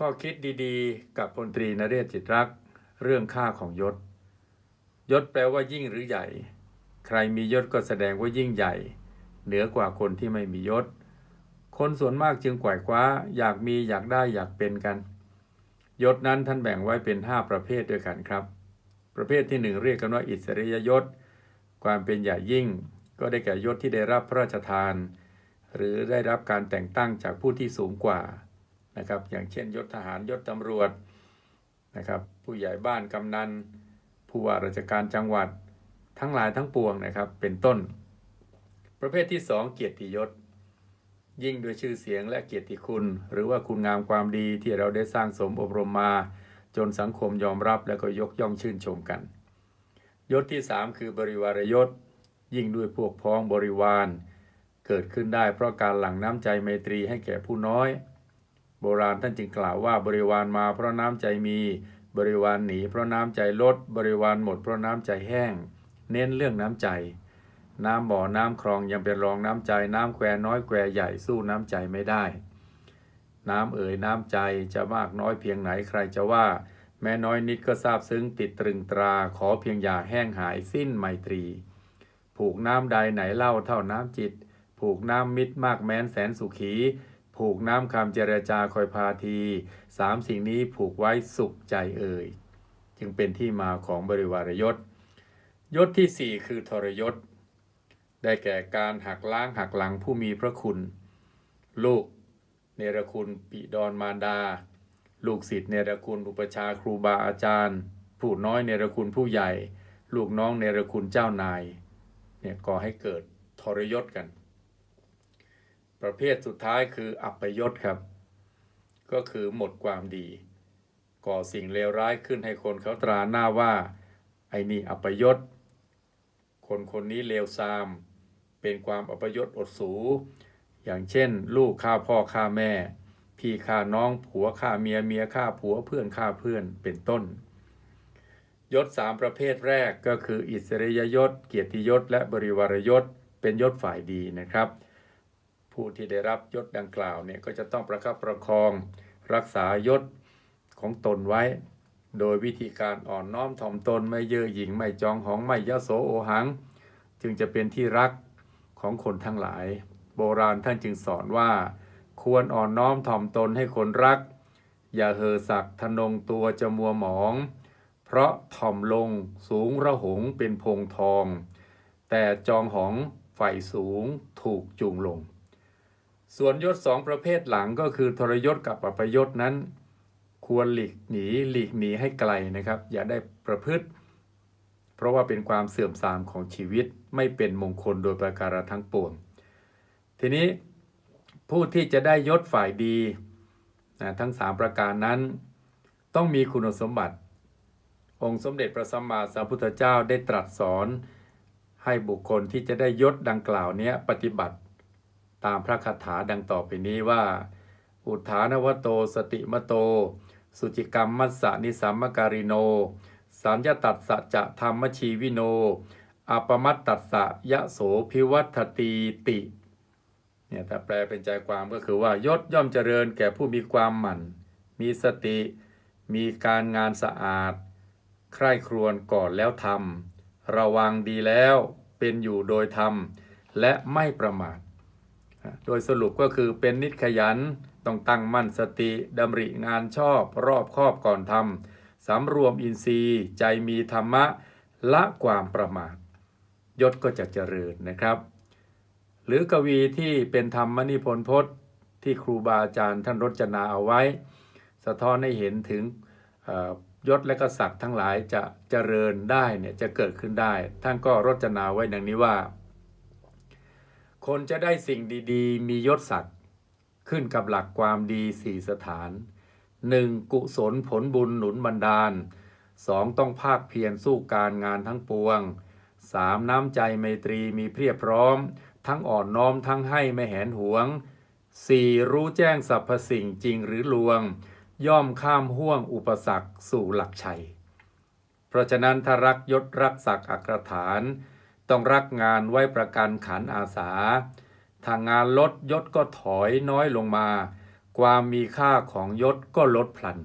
ข้อคิดดีๆ กับพลตรีนเรศจิตรัก เรื่องค่าของยศ ยศแปลว่ายิ่งหรือใหญ่ ใครมียศก็แสดงว่ายิ่งใหญ่ เหนือกว่าคนที่ไม่มียศ คนส่วนมากจึงไกว่คว้า อยากมีอยากได้อยากเป็นกัน ยศนั้นท่านแบ่งไว้เป็น 5 ประเภทด้วยกันครับ ประเภทที่หนึ่งเรียกกันว่าอิสริยยศ ความเป็นใหญ่ยิ่ง ก็ได้แก่ยศที่ได้รับพระราชทาน หรือได้รับการแต่งตั้งจากผู้ที่สูงกว่า นะครับ อย่างเช่นยศทหารยศตำรวจนะครับ ผู้ใหญ่บ้านกำนันผู้ว่าราชการจังหวัดทั้งหลายทั้งปวงนะครับเป็นต้น ประเภทที่สองเกียรติยศ ยิ่งด้วยชื่อเสียงและเกียรติคุณ หรือว่าคุณงามความดีที่เราได้สร้างสมอบรมมา จนสังคมยอมรับและก็ยกย่องชื่นชมกัน ยศที่สามคือบริวารยศ ยิ่งด้วยพวกพ้องบริวาร เกิดขึ้นได้เพราะการหลั่งน้ำใจไมตรีให้แก่ผู้น้อย โบราณท่านจึงกล่าวว่าบริวารมาเพราะน้ำใจมี บริวารหนีเพราะน้ำใจลด บริวารหมดเพราะน้ำใจแห้ง เน้นเรื่องน้ำใจ น้ำบ่อน้ำคลองยังเป็นรองน้ำใจ น้ำแควน้อยแควใหญ่สู้น้ำใจไม่ได้ น้ำเอ่ยน้ำใจจะมากน้อยเพียงไหนใครจะว่า แม้น้อยนิดก็ซาบซึ้งติดตรึงตราขอเพียงอย่าแห้งหายสิ้นไมตรี ผูกน้ำใดไหนเล่าเท่าน้ำจิต ผูกน้ำมิตรมากแม้นแสนสุขี ผูกน้ำคำเจรจาคอยพาทีสามสิ่งนี้ผูกไว้สุขใจเอ่ย จึงเป็นที่มาของบริวารยศ ยศที่สี่คือทรยศ ได้แก่การหักล้างหักหลังผู้มีพระคุณ ลูกเนรคุณปิดอนมารดา ลูกศิษย์เนรคุณอุปชาครูบาอาจารย์ ผู้น้อยเนรคุณผู้ใหญ่ ลูกน้องเนรคุณเจ้านายเนี่ยก่อให้เกิดทรยศกัน ประเภทสุดท้ายคืออัปยศครับ ก็คือหมดความดี ก่อสิ่งเลวร้ายขึ้นให้คนเขาตราหน้าว่า ไอ้นี่อัปยศ คนคนนี้เลวทราม เป็นความอัปยศอดสู อย่างเช่น ลูกฆ่าพ่อฆ่าแม่ พี่ฆ่าน้องผัวฆ่าเมียเมียฆ่าผัวเพื่อนฆ่าเพื่อนเป็นต้น ยศสามประเภทแรกก็คือ อิสริยยศ เกียรติยศ และบริวารยศ เป็นยศฝ่ายดีนะครับ ผู้ที่ได้รับยศดังกล่าวเนี่ยก็จะต้องประคับประคองรักษายศของตนไว้ โดยวิธีการอ่อนน้อมถ่อมตนไม่เย่อหยิ่งไม่จองหองไม่ยโสโอหัง จึงจะเป็นที่รักของคนทั้งหลาย โบราณท่านจึงสอนว่า ควรอ่อนน้อมถ่อมตนให้คนรัก อย่าเห่อสักทะนงตัวจะมัวหมอง เพราะถ่อมลงสูงระหงเป็นพงทอง แต่จองหองไฟสูงถูกจูงลง ส่วนยศสองประเภทหลังก็คือทรยศกับอัปยศนั้น ควรหลีกหนีหลีกหนีให้ไกลนะครับ อย่าได้ประพฤติ เพราะว่าเป็นความเสื่อมทรามของชีวิตไม่เป็นมงคลโดยประการทั้งปวงทีนี้ผู้ที่จะได้ยศฝ่ายดีนะทั้ง 3 ประการนั้น ต้องมีคุณสมบัติ องค์สมเด็จพระสัมมาสัมพุทธเจ้าได้ตรัสสอน ให้บุคคลที่จะได้ยศดังกล่าวเนี้ยปฏิบัติ ตามพระคาถาดังต่อไปนี้ว่า อุทานวโตสติมโต สุจิกรรมมัสสนิสัมมการิโน สัญญตัสสะจะธรรมชีวิโนอปมัตตัสสะยะโสพิวัตตีติเนี่ยถ้าแปลเป็นใจความก็คือว่ายศย่อมเจริญแก่ผู้มีความหมั่น มีสติ มีการงานสะอาด ใคร่ครวญก่อนแล้วทำระวังดีแล้วเป็นอยู่โดยธรรม และไม่ประมาท โดยสรุปก็คือเป็นนิจขยัน ต้องตั้งมั่นสติดำริงานชอบ รอบครอบก่อนทำสำรวมอินทรีย์ ใจมีธรรมะ ละความประมาท ยศก็จะเจริญนะครับ หรือกวีที่เป็นธรรมนิพนธ์พจน์ ที่ครูบาอาจารย์ท่านรจนาเอาไว้ สะท้อนให้เห็นถึงยศและกษัตริย์ทั้งหลายจะเจริญได้เนี่ยจะเกิดขึ้นได้ ท่านก็รจนาไว้ดังนี้ว่า คนจะได้สิ่งดีๆ มียศศักดิ์ขึ้นกับหลักความดีสี่สถาน 1. กุศลผลบุญหนุนบันดาล 2. ต้องภาคเพียรสู้การงานทั้งปวง 3. น้ำใจไมตรีมีเพียบพร้อม ทั้งอ่อนน้อมทั้งให้ไม่แหนหวง 4. รู้แจ้งสรรพสิ่งจริงหรือลวง ย่อมข้ามห่วงอุปสรรคสู่หลักชัย เพราะฉะนั้นถ้ารักยศรักศักดิ์อักรฐาน ต้องรักงานไว้ประกันขันอาสาถ้างานลดยศก็ถอยน้อยลงมา ความมีค่าของยศก็ลดพลัน